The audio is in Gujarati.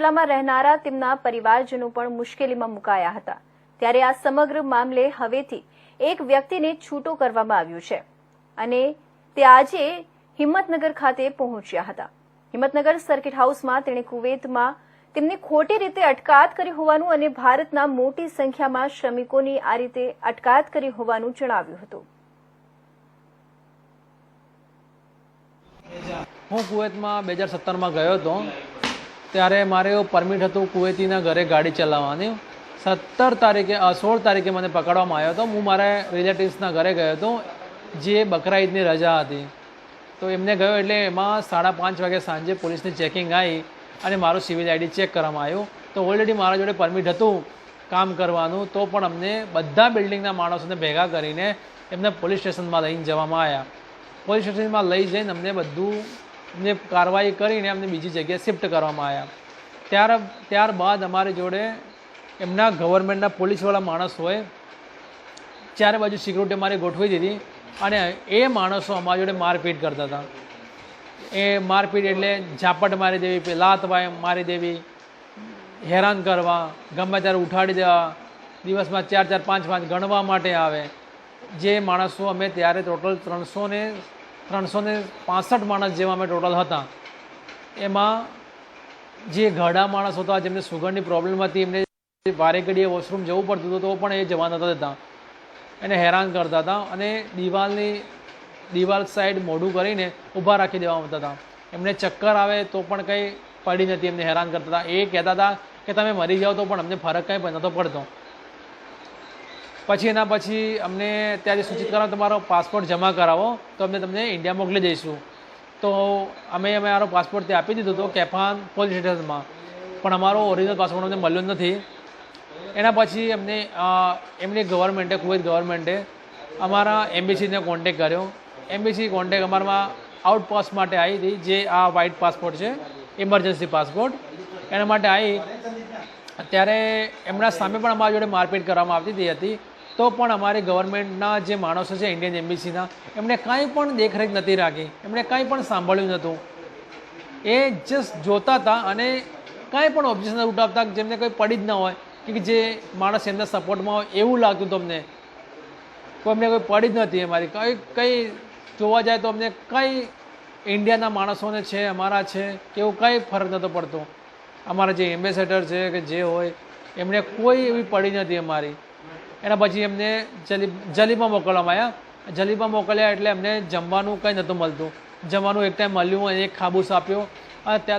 જિલ્લામાં રહેનારા તેમના પરિવારજનો પણ મુશ્કેલીમાં મુકાયા હતા. ત્યારે આ સમગ્ર મામલે હવેથી એક વ્યક્તિને છૂટો કરવામાં આવ્યો છે અને તે આજે હિંમતનગર ખાતે પહોંચ્યા હતા. હિંમતનગર સર્કિટ હાઉસમાં તેણે કુવેતમાં તેમની ખોટી રીતે અટકાયત કરી હોવાનું અને ભારતના મોટી સંખ્યામાં શ્રમિકોની આ રીતે અટકાયત કરી હોવાનું જણાવ્યું હતું. હું કુવૈતમાં બે હજાર સત્તરમાં ગયો હતો. ત્યારે મારે એવું પરમિટ હતું કુવેતીના ઘરે ગાડી ચલાવવાની. સત્તર તારીખે સોળ તારીખે મને પકડવામાં આવ્યો હતો. હું મારા રિલેટિવ્સના ઘરે ગયો હતો, જે બકરા ઈદની રજા હતી. તો એમને ગયો એટલે એમાં સાડા પાંચ વાગે સાંજે પોલીસની ચેકિંગ આવી અને મારું સિવિલ આઈડી ચેક કરવામાં આવ્યું. તો ઓલરેડી મારા જોડે પરમિટ હતું કામ કરવાનું. તો પણ અમને બધા બિલ્ડિંગના માણસોને ભેગા કરીને એમને પોલીસ સ્ટેશનમાં લઈને જવામાં આવ્યા. પોલીસ સ્ટેશનમાં લઈ જઈને અમને બધું અમને કાર્યવાહી કરીને અમને બીજી જગ્યાએ શિફ્ટ કરવામાં આવ્યા. ત્યાર, ત્યારબાદ અમારી જોડે એમના ગવર્મેન્ટના પોલીસવાળા માણસ હોય, ચારે બાજુ સિક્યુરિટી અમારી ગોઠવી દીધી અને એ માણસો અમારી જોડે મારપીટ કરતા હતા. એ મારપીટ એટલે ઝાપટ મારી દેવી લાત મારી દેવી, હેરાન કરવા, ગમે ત્યારે ઉઠાડી દેવા, દિવસમાં ચાર ચાર, પાંચ પાંચ ગણવા માટે આવે. જે માણસો અમે ત્યારે ટોટલ ત્રણસો ને ત્રણસો ને પાસઠ માણસ જેવા અમે ટોટલ હતા. એમાં જે ઘરડા માણસ હતા, જેમને સુગરની પ્રોબ્લેમ હતી, એમને વારે વોશરૂમ જવું પડતું હતું, તો પણ એ જવા નતા દેતા. એને હેરાન કરતા હતા અને દિવાલની, દિવાલ સાઈડ મોઢું કરીને ઊભા રાખી દેવા આવતા હતા. એમને ચક્કર આવે તો પણ કંઈ પડી નથી, એમને હેરાન કરતા હતા. એ કહેતા હતા કે, તમે મરી જાઓ તો પણ અમને ફરક કંઈ નહોતો પડતો. પછી એના પછી અમને ત્યારે સૂચિત કરાવો તમારો પાસપોર્ટ જમા કરાવો, તો અમે તમને ઇન્ડિયા મોકલી દઈશું. તો અમે અમારો પાસપોર્ટ ત્યાં આપી દીધો હતો, કેફાન પોલીસ સ્ટેશનમાં. પણ અમારો ઓરિજિનલ પાસપોર્ટ અમને મળ્યો નથી. એના પછી અમને એમની ગવર્મેન્ટે, કુવૈત ગવર્મેન્ટે અમારા એમ્બેસીને કોન્ટેક કર્યો. એમ્બેસી કોન્ટેક અમારામાં આઉટપોસ્ટ માટે આવી હતી, જે આ વ્હાઇટ પાસપોર્ટ છે ઇમરજન્સી પાસપોર્ટ એના માટે આવી. ત્યારે એમના સામે પણ અમારા જોડે મારપીટ કરવામાં આવતી હતી. તો પણ અમારી ગવર્મેન્ટના જે માણસો છે ઇન્ડિયન એમ્બેસીના એમણે કાંઈ પણ દેખરેખ નથી રાખી. એમણે કાંઈ પણ સાંભળ્યું નહોતું. એ જસ્ટ જોતા હતા અને કાંઈ પણ ઓબ્જેક્શન ઉઠાવતા, જેમને કોઈ પડી જ ના હોય કે જે માણસ એમના સપોર્ટમાં હોય એવું લાગતું તમને કોઈ અમને કોઈ પડી જ નથી અમારી. કંઈ કંઈ જોવા જાય તો અમને કંઈ ઇન્ડિયાના માણસોને છે, અમારા છે કે એવું કંઈ ફરક નહોતો પડતો. અમારા જે એમ્બેસેડર છે કે જે હોય, એમણે કોઈ એવી પડી નથી અમારી. એના પછી એમને જલી જલીમાં મોકલવામાં આવ્યા જલીમાં મોકલ્યા એટલે એમને જમવાનું કંઈ નહોતું મળતું. જમવાનું એક ટાઈમ મળ્યું અને એક ખાબુસ આપ્યો. અને ત્યાં